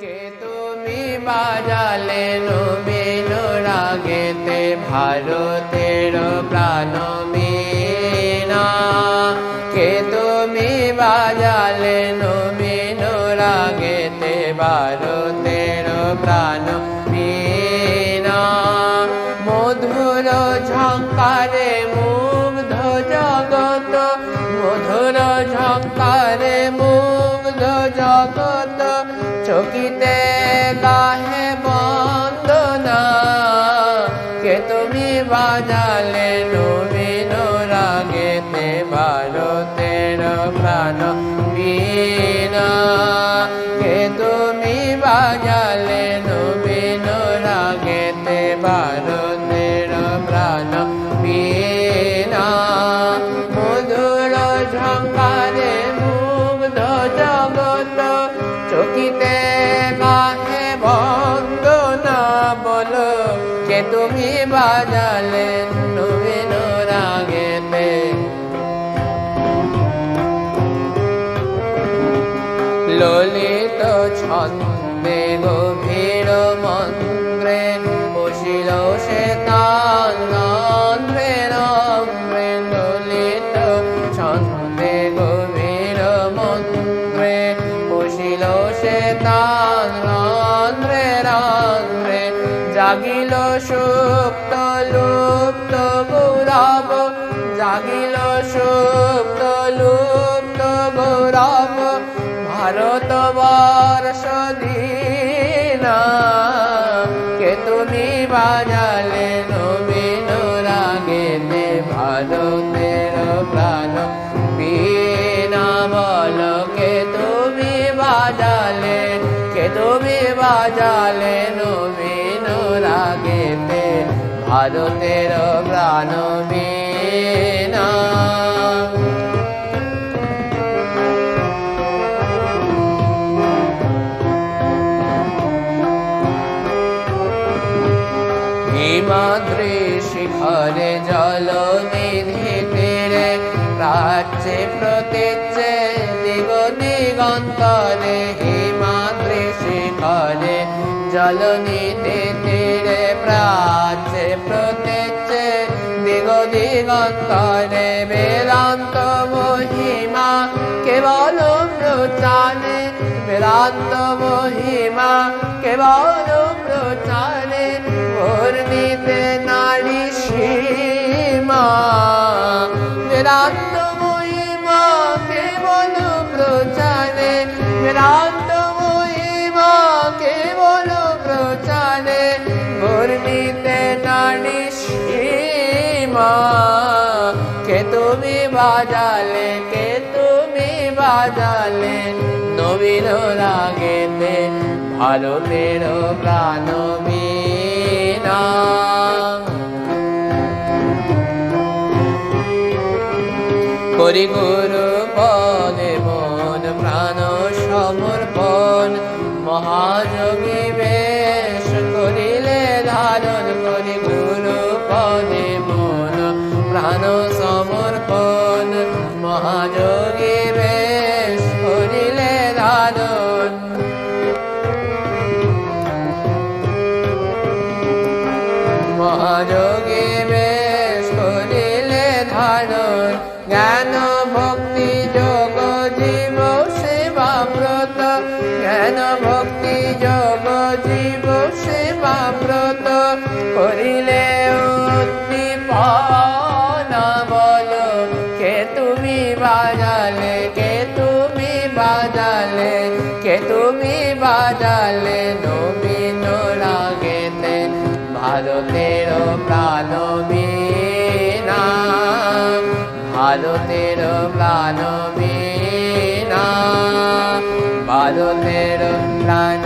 কে তুমি বাজালে নবীন রাগেতে? ভারতের প্রাণ মীনা। কে তুমি বাজালে নবীন রাগেতে? ভারতের প্রাণ মীনা। মধুর ঝঙ্কারে মুগ্ধ জগত। মধুর ঝঙ্কারে মুগ্ধ জগত। চকিতে লাহে বন্দনা কে তুমি বাজালে তুমি বাজালে জাগিল সুপ্ত লুপ্ত গৌরব, জাগিল সুপ্ত লুপ্ত গৌরব, ভারত বর্ষ দীনা। কে তুমি বাজালে নবীন রাগেতে ভারতের প্রাণ? বীণা বল, কে তুমি বাজালে, কে তুমি বাজালে রাগেতে ভারতের প্রাণ হিমাদ্রি শিখরে জল নিধি তীরে প্রাচ্যে প্রতীচ্ছে দিগ দিগন্তরে হিমাদ্রি শিখরে জল নিধি তীরে প্রাচ্যে প্রতীচ্ছে দিগ দিগন্তরে বেদান্ত মহিমা, কেবল প্রচারে বেদান্ত মহিমা, কেবল প্রচারে বর্ণিতে নারী সীমা। বেদান্ত মহিমা, কেবল প্রচারে বেদান্ত কে তুমি বাজালে, কে তুমি বাজালে, নবীন রাগেতে ভারতের প্রাণ বীণা। করি গুরু পদে মন, প্রাণ সমর্পণ, মহাযোগী প্রাণ সমর্পণ মহাযোগী বেশ করিলে ধারণ মহাযোগী বেশ করিলে ধারণ। জ্ঞান, ভক্তি, যোগ, জীব, সেবা ব্রত। জ্ঞান, ভক্তি, যোগ, জীব, সেবা ব্রত। করিলে বাজালে কে তুমি বাজালে নবীন রাগেতে ভারতের প্রাণ বীণা ভারতের প্রাণ বীণা ভারতের প্রাণ